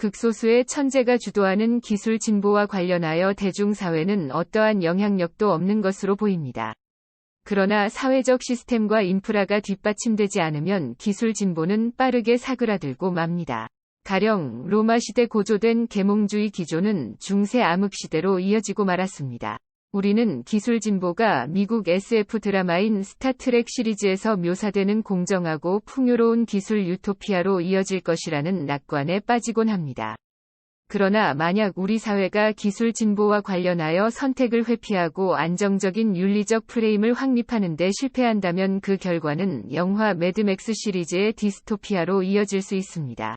극소수의 천재가 주도하는 기술 진보와 관련하여 대중사회는 어떠한 영향력도 없는 것으로 보입니다. 그러나 사회적 시스템과 인프라가 뒷받침되지 않으면 기술 진보는 빠르게 사그라들고 맙니다. 가령 로마 시대 고조된 계몽주의 기조는 중세 암흑 시대로 이어지고 말았습니다. 우리는 기술 진보가 미국 SF 드라마인 스타트렉 시리즈에서 묘사되는 공정하고 풍요로운 기술 유토피아로 이어질 것이라는 낙관에 빠지곤 합니다. 그러나 만약 우리 사회가 기술 진보와 관련하여 선택을 회피하고 안정적인 윤리적 프레임을 확립하는 데 실패한다면 그 결과는 영화 매드맥스 시리즈의 디스토피아로 이어질 수 있습니다.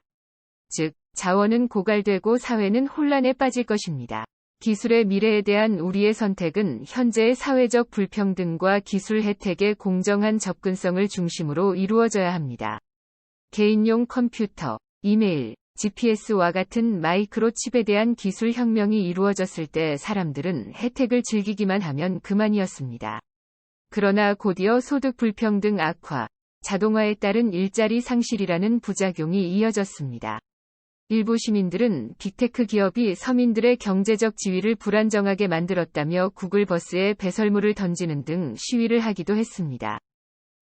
즉, 자원은 고갈되고 사회는 혼란에 빠질 것입니다. 기술의 미래에 대한 우리의 선택은 현재의 사회적 불평등과 기술 혜택의 공정한 접근성을 중심으로 이루어져야 합니다. 개인용 컴퓨터, 이메일, GPS와 같은 마이크로칩에 대한 기술 혁명이 이루어졌을 때 사람들은 혜택을 즐기기만 하면 그만이었습니다. 그러나 곧이어 소득 불평등 악화, 자동화에 따른 일자리 상실이라는 부작용이 이어졌습니다. 일부 시민들은 빅테크 기업이 서민들의 경제적 지위를 불안정하게 만들었다며 구글 버스에 배설물을 던지는 등 시위를 하기도 했습니다.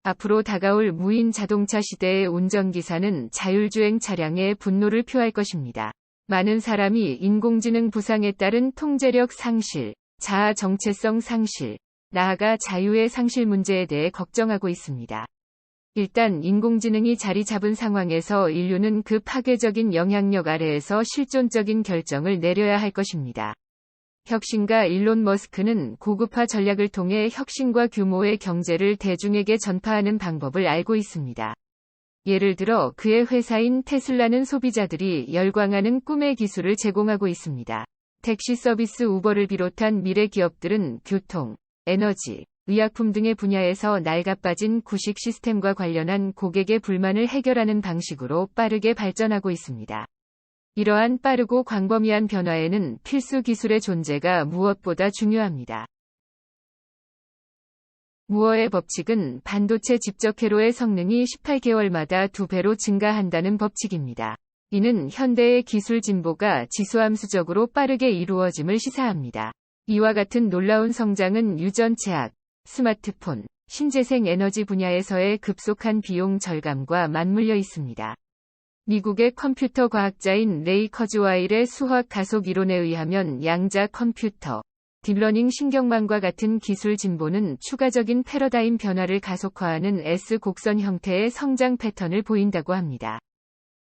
앞으로 다가올 무인 자동차 시대의 운전기사는 자율주행 차량에 분노를 표할 것입니다. 많은 사람이 인공지능 부상에 따른 통제력 상실, 자아 정체성 상실, 나아가 자유의 상실 문제에 대해 걱정하고 있습니다. 일단 인공지능이 자리 잡은 상황에서 인류는 그 파괴적인 영향력 아래에서 실존적인 결정을 내려야 할 것입니다. 혁신가 일론 머스크는 고급화 전략을 통해 혁신과 규모의 경제를 대중에게 전파하는 방법을 알고 있습니다. 예를 들어 그의 회사인 테슬라는 소비자들이 열광하는 꿈의 기술을 제공하고 있습니다. 택시 서비스 우버를 비롯한 미래 기업들은 교통, 에너지, 의약품 등의 분야에서 낡아빠진 구식 시스템과 관련한 고객의 불만을 해결하는 방식으로 빠르게 발전하고 있습니다. 이러한 빠르고 광범위한 변화에는 필수 기술의 존재가 무엇보다 중요합니다. 무어의 법칙은 반도체 집적 회로의 성능이 18개월마다 2배로 증가한다는 법칙입니다. 이는 현대의 기술 진보가 지수함수적으로 빠르게 이루어짐을 시사합니다. 이와 같은 놀라운 성장은 유전체학, 스마트폰, 신재생 에너지 분야에서의 급속한 비용 절감과 맞물려 있습니다. 미국의 컴퓨터 과학자인 레이 커즈와일의 수학 가속 이론에 의하면 양자 컴퓨터, 딥러닝 신경망과 같은 기술 진보는 추가적인 패러다임 변화를 가속화하는 S 곡선 형태의 성장 패턴을 보인다고 합니다.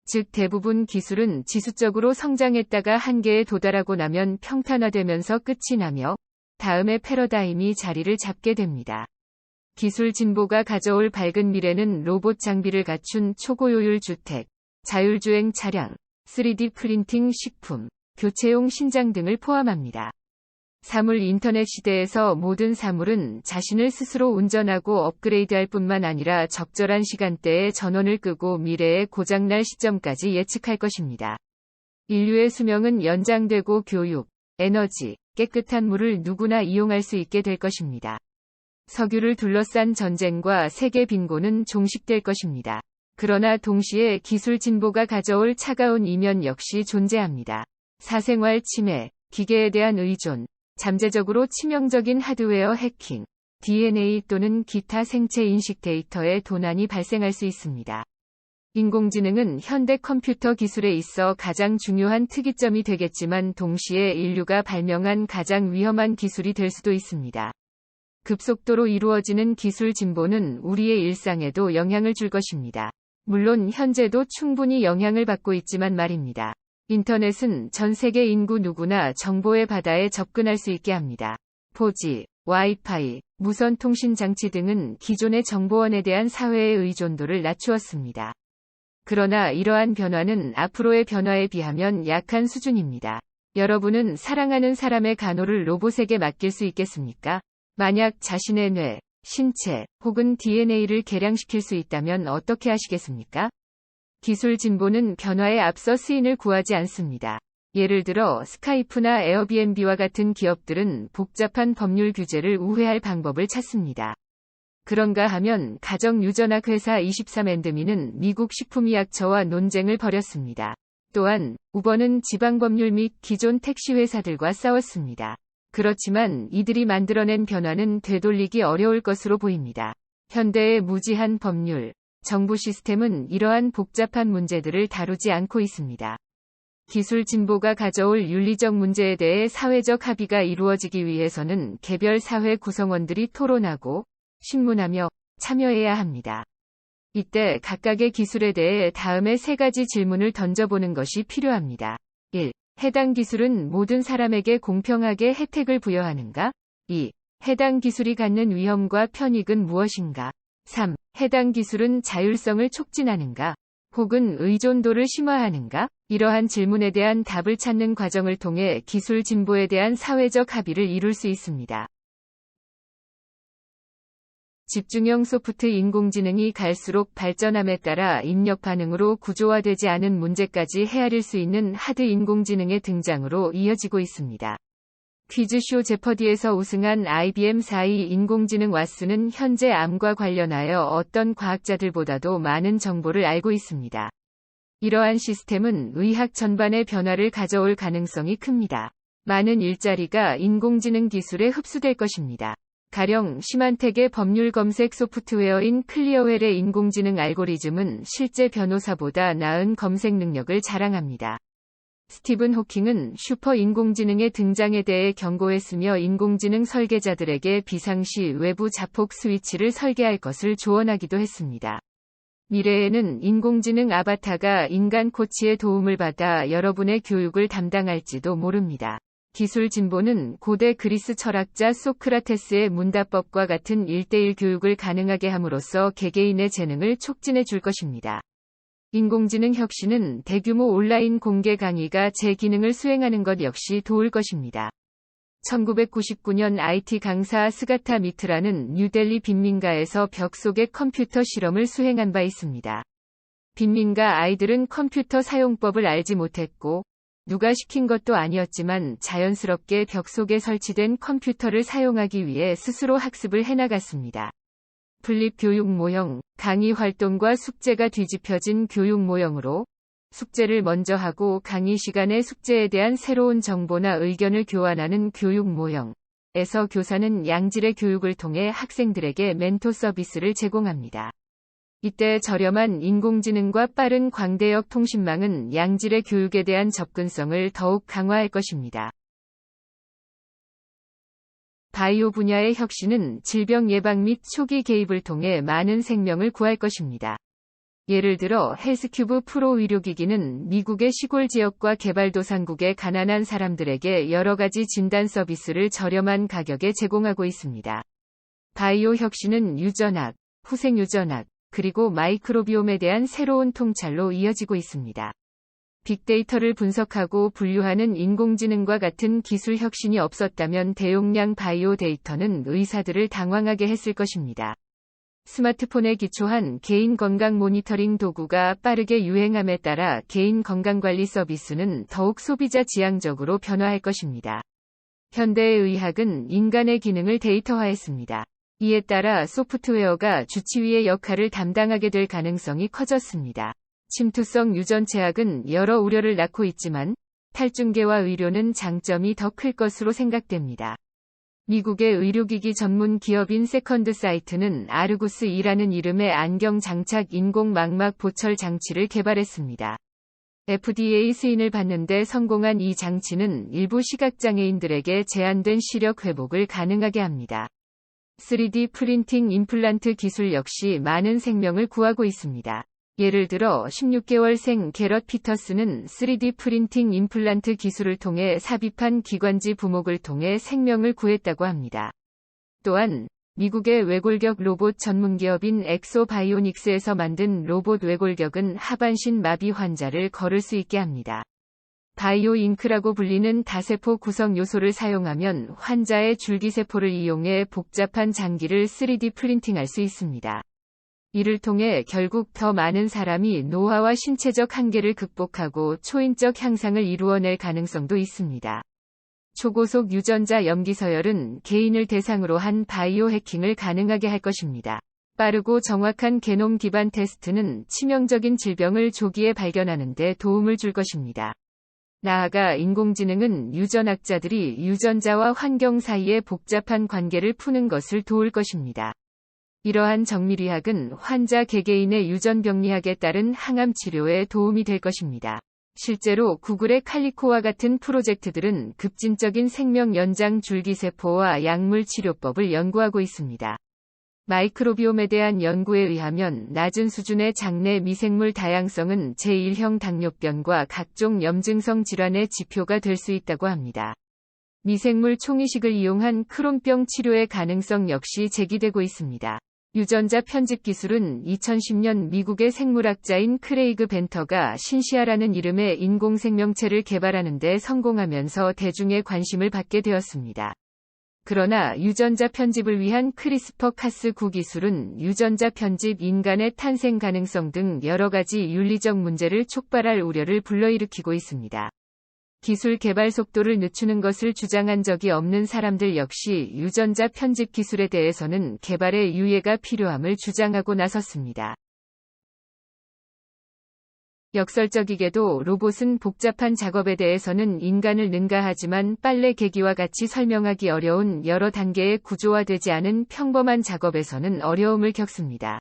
즉 대부분 기술은 지수적으로 성장했다가 한계에 도달하고 나면 평탄화되면서 끝이 나며 다음에 패러다임이 자리를 잡게 됩니다. 기술 진보가 가져올 밝은 미래는 로봇 장비를 갖춘 초고효율 주택, 자율주행 차량, 3D 프린팅 식품, 교체용 신장 등을 포함합니다. 사물 인터넷 시대에서 모든 사물은 자신을 스스로 운전하고 업그레이드할 뿐만 아니라 적절한 시간대에 전원을 끄고 미래의 고장날 시점까지 예측할 것입니다. 인류의 수명은 연장되고 교육, 에너지, 깨끗한 물을 누구나 이용할 수 있게 될 것입니다. 석유를 둘러싼 전쟁과 세계 빈곤은 종식될 것입니다. 그러나 동시에 기술 진보가 가져올 차가운 이면 역시 존재합니다. 사생활 침해, 기계에 대한 의존, 잠재적으로 치명적인 하드웨어 해킹, DNA 또는 기타 생체 인식 데이터의 도난이 발생할 수 있습니다. 인공지능은 현대 컴퓨터 기술에 있어 가장 중요한 특이점이 되겠지만 동시에 인류가 발명한 가장 위험한 기술이 될 수도 있습니다. 급속도로 이루어지는 기술 진보는 우리의 일상에도 영향을 줄 것입니다. 물론 현재도 충분히 영향을 받고 있지만 말입니다. 인터넷은 전 세계 인구 누구나 정보의 바다에 접근할 수 있게 합니다. 포지, 와이파이, 무선 통신 장치 등은 기존의 정보원에 대한 사회의 의존도를 낮추었습니다. 그러나 이러한 변화는 앞으로의 변화에 비하면 약한 수준입니다. 여러분은 사랑하는 사람의 간호를 로봇에게 맡길 수 있겠습니까? 만약 자신의 뇌, 신체 혹은 DNA를 개량시킬 수 있다면 어떻게 하시겠습니까? 기술 진보는 변화에 앞서 스인을 구하지 않습니다. 예를 들어 스카이프나 에어비앤비와 같은 기업들은 복잡한 법률 규제를 우회할 방법을 찾습니다. 그런가 하면 가정 유전학 회사 23앤드미는 미국 식품의약처와 논쟁을 벌였습니다. 또한 우버는 지방법률 및 기존 택시 회사들과 싸웠습니다. 그렇지만 이들이 만들어낸 변화는 되돌리기 어려울 것으로 보입니다. 현대의 무지한 법률, 정부 시스템은 이러한 복잡한 문제들을 다루지 않고 있습니다. 기술 진보가 가져올 윤리적 문제에 대해 사회적 합의가 이루어지기 위해서는 개별 사회 구성원들이 토론하고 신문하며 참여해야 합니다. 이때 각각의 기술에 대해 다음에 세 가지 질문을 던져보는 것이 필요합니다. 1. 해당 기술은 모든 사람에게 공평하게 혜택을 부여하는가? 2. 해당 기술이 갖는 위험과 편익은 무엇인가? 3. 해당 기술은 자율성을 촉진하는가? 혹은 의존도를 심화하는가? 이러한 질문에 대한 답을 찾는 과정을 통해 기술 진보에 대한 사회적 합의를 이룰 수 있습니다. 집중형 소프트 인공지능이 갈수록 발전함에 따라 입력 반응으로 구조화되지 않은 문제까지 헤아릴 수 있는 하드 인공지능의 등장으로 이어지고 있습니다. 퀴즈쇼 제퍼디에서 우승한 IBM 4위 인공지능 왓스는 현재 암과 관련하여 어떤 과학자들보다도 많은 정보를 알고 있습니다. 이러한 시스템은 의학 전반의 변화를 가져올 가능성이 큽니다. 많은 일자리가 인공지능 기술에 흡수될 것입니다. 가령 시만텍의 법률 검색 소프트웨어인 클리어웰의 인공지능 알고리즘은 실제 변호사보다 나은 검색 능력을 자랑합니다. 스티븐 호킹은 슈퍼 인공지능의 등장에 대해 경고했으며 인공지능 설계자들에게 비상시 외부 자폭 스위치를 설계할 것을 조언하기도 했습니다. 미래에는 인공지능 아바타가 인간 코치의 도움을 받아 여러분의 교육을 담당할지도 모릅니다. 기술 진보는 고대 그리스 철학자 소크라테스의 문답법과 같은 1대1 교육을 가능하게 함으로써 개개인의 재능을 촉진해 줄 것입니다. 인공지능 혁신은 대규모 온라인 공개 강의가 제 기능을 수행하는 것 역시 도울 것입니다. 1999년 IT 강사 스가타 미트라는 뉴델리 빈민가에서 벽 속의 컴퓨터 실험을 수행한 바 있습니다. 빈민가 아이들은 컴퓨터 사용법을 알지 못했고, 누가 시킨 것도 아니었지만 자연스럽게 벽 속에 설치된 컴퓨터를 사용하기 위해 스스로 학습을 해나갔습니다. 분립 교육 모형, 강의 활동과 숙제가 뒤집혀진 교육 모형으로 숙제를 먼저 하고 강의 시간에 숙제에 대한 새로운 정보나 의견을 교환하는 교육 모형에서 교사는 양질의 교육을 통해 학생들에게 멘토 서비스를 제공합니다. 이때 저렴한 인공지능과 빠른 광대역 통신망은 양질의 교육에 대한 접근성을 더욱 강화할 것입니다. 바이오 분야의 혁신은 질병 예방 및 초기 개입을 통해 많은 생명을 구할 것입니다. 예를 들어 헬스큐브 프로 의료기기는 미국의 시골 지역과 개발도상국의 가난한 사람들에게 여러 가지 진단 서비스를 저렴한 가격에 제공하고 있습니다. 바이오 혁신은 유전학, 후생유전학, 그리고 마이크로비옴에 대한 새로운 통찰로 이어지고 있습니다. 빅데이터를 분석하고 분류하는 인공지능과 같은 기술 혁신이 없었다면 대용량 바이오 데이터는 의사들을 당황하게 했을 것입니다. 스마트폰에 기초한 개인 건강 모니터링 도구가 빠르게 유행함에 따라 개인 건강관리 서비스는 더욱 소비자 지향적으로 변화할 것입니다. 현대의 의학은 인간의 기능을 데이터화했습니다. 이에 따라 소프트웨어가 주치의의 역할을 담당하게 될 가능성이 커졌습니다. 침투성 유전체학은 여러 우려를 낳고 있지만 탈중계와 의료는 장점이 더 클 것으로 생각됩니다. 미국의 의료기기 전문 기업인 세컨드 사이트는 아르구스이라는 이름의 안경 장착 인공 망막 보철 장치를 개발했습니다. FDA 승인을 받는데 성공한 이 장치는 일부 시각장애인들에게 제한된 시력 회복을 가능하게 합니다. 3D 프린팅 임플란트 기술 역시 많은 생명을 구하고 있습니다. 예를 들어 16개월 생 게럿 피터스는 3D 프린팅 임플란트 기술을 통해 삽입한 기관지 부목을 통해 생명을 구했다고 합니다. 또한 미국의 외골격 로봇 전문 기업인 엑소바이오닉스에서 만든 로봇 외골격은 하반신 마비 환자를 걸을 수 있게 합니다. 바이오 잉크라고 불리는 다세포 구성 요소를 사용하면 환자의 줄기세포를 이용해 복잡한 장기를 3D 프린팅할 수 있습니다. 이를 통해 결국 더 많은 사람이 노화와 신체적 한계를 극복하고 초인적 향상을 이루어낼 가능성도 있습니다. 초고속 유전자 염기 서열은 개인을 대상으로 한 바이오 해킹을 가능하게 할 것입니다. 빠르고 정확한 게놈 기반 테스트는 치명적인 질병을 조기에 발견하는 데 도움을 줄 것입니다. 나아가 인공지능은 유전학자들이 유전자와 환경 사이의 복잡한 관계를 푸는 것을 도울 것입니다. 이러한 정밀의학은 환자 개개인의 유전 병리학에 따른 항암 치료에 도움이 될 것입니다. 실제로 구글의 칼리코와 같은 프로젝트들은 급진적인 생명 연장 줄기세포와 약물 치료법을 연구하고 있습니다. 마이크로비옴에 대한 연구에 의하면 낮은 수준의 장내 미생물 다양성은 제1형 당뇨병과 각종 염증성 질환의 지표가 될 수 있다고 합니다. 미생물 총이식을 이용한 크론병 치료의 가능성 역시 제기되고 있습니다. 유전자 편집 기술은 2010년 미국의 생물학자인 크레이그 벤터가 신시아라는 이름의 인공생명체를 개발하는 데 성공하면서 대중의 관심을 받게 되었습니다. 그러나 유전자 편집을 위한 크리스퍼 카스9 기술은 유전자 편집 인간의 탄생 가능성 등 여러 가지 윤리적 문제를 촉발할 우려를 불러일으키고 있습니다. 기술 개발 속도를 늦추는 것을 주장한 적이 없는 사람들 역시 유전자 편집 기술에 대해서는 개발의 유예가 필요함을 주장하고 나섰습니다. 역설적이게도 로봇은 복잡한 작업에 대해서는 인간을 능가하지만 빨래 개기와 같이 설명하기 어려운 여러 단계의 구조화되지 않은 평범한 작업에서는 어려움을 겪습니다.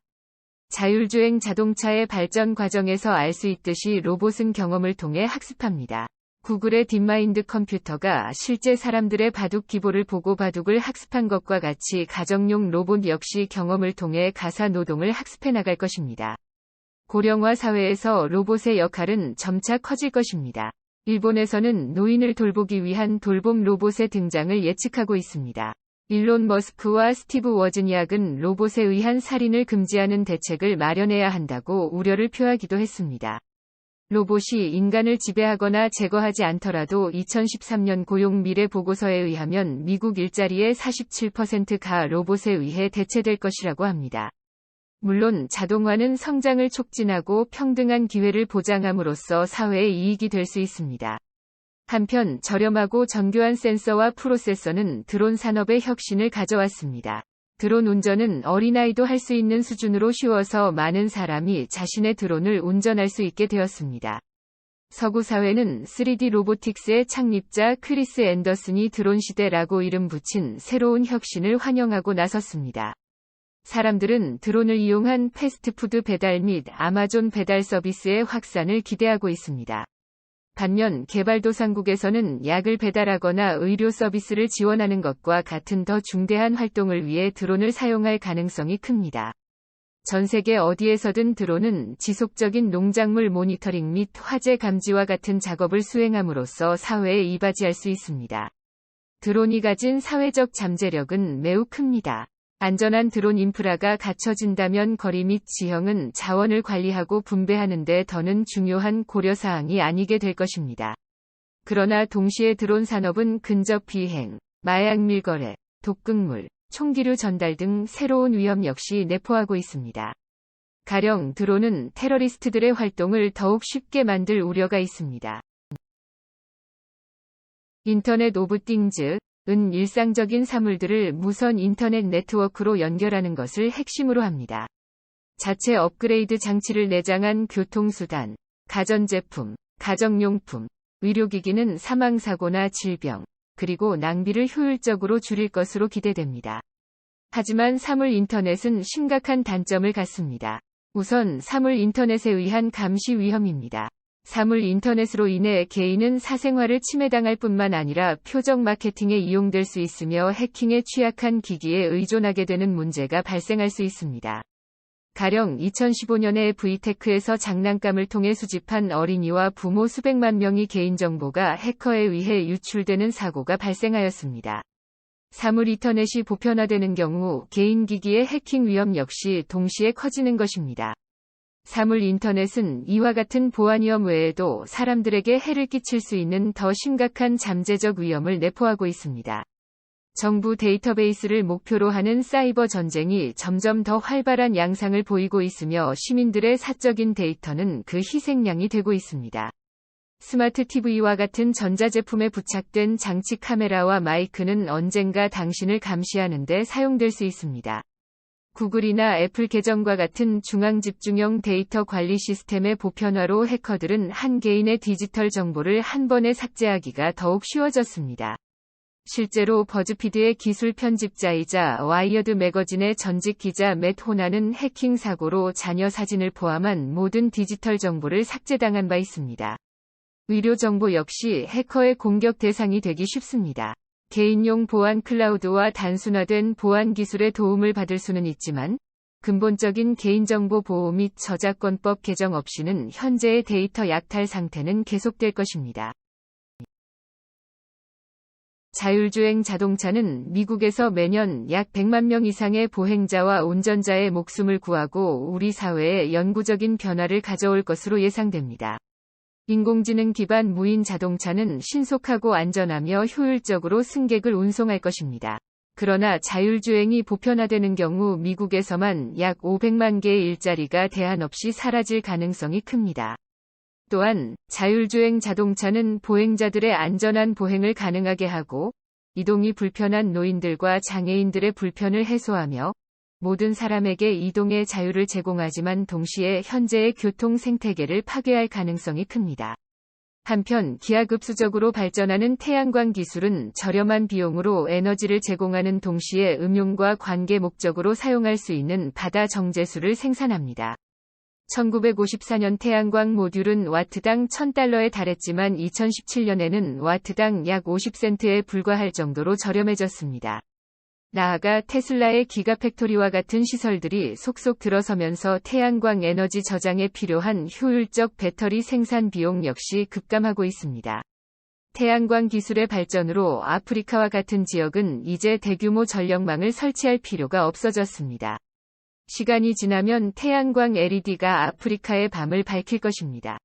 자율주행 자동차의 발전 과정에서 알 수 있듯이 로봇은 경험을 통해 학습합니다. 구글의 딥마인드 컴퓨터가 실제 사람들의 바둑 기보를 보고 바둑을 학습한 것과 같이 가정용 로봇 역시 경험을 통해 가사 노동을 학습해 나갈 것입니다. 고령화 사회에서 로봇의 역할은 점차 커질 것입니다. 일본에서는 노인을 돌보기 위한 돌봄 로봇의 등장을 예측하고 있습니다. 일론 머스크와 스티브 워즈니악은 로봇에 의한 살인을 금지하는 대책을 마련해야 한다고 우려를 표하기도 했습니다. 로봇이 인간을 지배하거나 제거하지 않더라도 2013년 고용 미래 보고서에 의하면 미국 일자리의 47%가 로봇에 의해 대체될 것이라고 합니다. 물론 자동화는 성장을 촉진하고 평등한 기회를 보장함으로써 사회에 이익이 될 수 있습니다. 한편 저렴하고 정교한 센서와 프로세서는 드론 산업의 혁신을 가져왔습니다. 드론 운전은 어린아이도 할 수 있는 수준으로 쉬워서 많은 사람이 자신의 드론을 운전할 수 있게 되었습니다. 서구 사회는 3D 로보틱스의 창립자 크리스 앤더슨이 드론 시대라고 이름 붙인 새로운 혁신을 환영하고 나섰습니다. 사람들은 드론을 이용한 패스트푸드 배달 및 아마존 배달 서비스의 확산을 기대하고 있습니다. 반면 개발도상국에서는 약을 배달하거나 의료 서비스를 지원하는 것과 같은 더 중대한 활동을 위해 드론을 사용할 가능성이 큽니다. 전 세계 어디에서든 드론은 지속적인 농작물 모니터링 및 화재 감지와 같은 작업을 수행함으로써 사회에 이바지할 수 있습니다. 드론이 가진 사회적 잠재력은 매우 큽니다. 안전한 드론 인프라가 갖춰진다면 거리 및 지형은 자원을 관리하고 분배하는 데 더는 중요한 고려사항이 아니게 될 것입니다. 그러나 동시에 드론 산업은 근접 비행, 마약 밀거래, 독극물, 총기류 전달 등 새로운 위험 역시 내포하고 있습니다. 가령 드론은 테러리스트들의 활동을 더욱 쉽게 만들 우려가 있습니다. 인터넷 오브 띵즈, 은 일상적인 사물들을 무선 인터넷 네트워크로 연결하는 것을 핵심으로 합니다. 자체 업그레이드 장치를 내장한 교통수단, 가전제품, 가정용품, 의료기기는 사망사고나 질병, 그리고 낭비를 효율적으로 줄일 것으로 기대됩니다. 하지만 사물 인터넷은 심각한 단점을 갖습니다. 우선 사물 인터넷에 의한 감시 위험입니다. 사물 인터넷으로 인해 개인은 사생활을 침해당할 뿐만 아니라 표적 마케팅에 이용될 수 있으며 해킹에 취약한 기기에 의존하게 되는 문제가 발생할 수 있습니다. 가령 2015년에 브이테크에서 장난감을 통해 수집한 어린이와 부모 수백만 명의 개인정보가 해커에 의해 유출되는 사고가 발생하였습니다. 사물 인터넷이 보편화되는 경우 개인 기기의 해킹 위험 역시 동시에 커지는 것입니다. 사물 인터넷은 이와 같은 보안 위험 외에도 사람들에게 해를 끼칠 수 있는 더 심각한 잠재적 위험을 내포하고 있습니다. 정부 데이터베이스를 목표로 하는 사이버 전쟁이 점점 더 활발한 양상을 보이고 있으며 시민들의 사적인 데이터는 그 희생양이 되고 있습니다. 스마트 TV와 같은 전자제품에 부착된 장치 카메라와 마이크는 언젠가 당신을 감시하는 데 사용될 수 있습니다. 구글이나 애플 계정과 같은 중앙 집중형 데이터 관리 시스템의 보편화로 해커들은 한 개인의 디지털 정보를 한 번에 삭제하기가 더욱 쉬워졌습니다. 실제로 버즈피드의 기술 편집자이자 와이어드 매거진의 전직 기자 맷 호나는 해킹 사고로 자녀 사진을 포함한 모든 디지털 정보를 삭제당한 바 있습니다. 의료 정보 역시 해커의 공격 대상이 되기 쉽습니다. 개인용 보안 클라우드와 단순화된 보안 기술의 도움을 받을 수는 있지만 근본적인 개인정보 보호 및 저작권법 개정 없이는 현재의 데이터 약탈 상태는 계속될 것입니다. 자율주행 자동차는 미국에서 매년 약 100만 명 이상의 보행자와 운전자의 목숨을 구하고 우리 사회에 영구적인 변화를 가져올 것으로 예상됩니다. 인공지능 기반 무인 자동차는 신속하고 안전하며 효율적으로 승객을 운송할 것입니다. 그러나 자율주행이 보편화되는 경우 미국에서만 약 500만 개의 일자리가 대안 없이 사라질 가능성이 큽니다. 또한 자율주행 자동차는 보행자들의 안전한 보행을 가능하게 하고 이동이 불편한 노인들과 장애인들의 불편을 해소하며 모든 사람에게 이동의 자유를 제공하지만 동시에 현재의 교통 생태계를 파괴할 가능성이 큽니다. 한편 기하급수적으로 발전하는 태양광 기술은 저렴한 비용으로 에너지를 제공하는 동시에 음용과 관계 목적으로 사용할 수 있는 바다 정제수를 생산합니다. 1954년 태양광 모듈은 와트당 1000달러에 달했지만 2017년에는 와트당 약 50센트에 불과할 정도로 저렴해졌습니다. 나아가 테슬라의 기가팩토리와 같은 시설들이 속속 들어서면서 태양광 에너지 저장에 필요한 효율적 배터리 생산 비용 역시 급감하고 있습니다. 태양광 기술의 발전으로 아프리카와 같은 지역은 이제 대규모 전력망을 설치할 필요가 없어졌습니다. 시간이 지나면 태양광 LED가 아프리카의 밤을 밝힐 것입니다.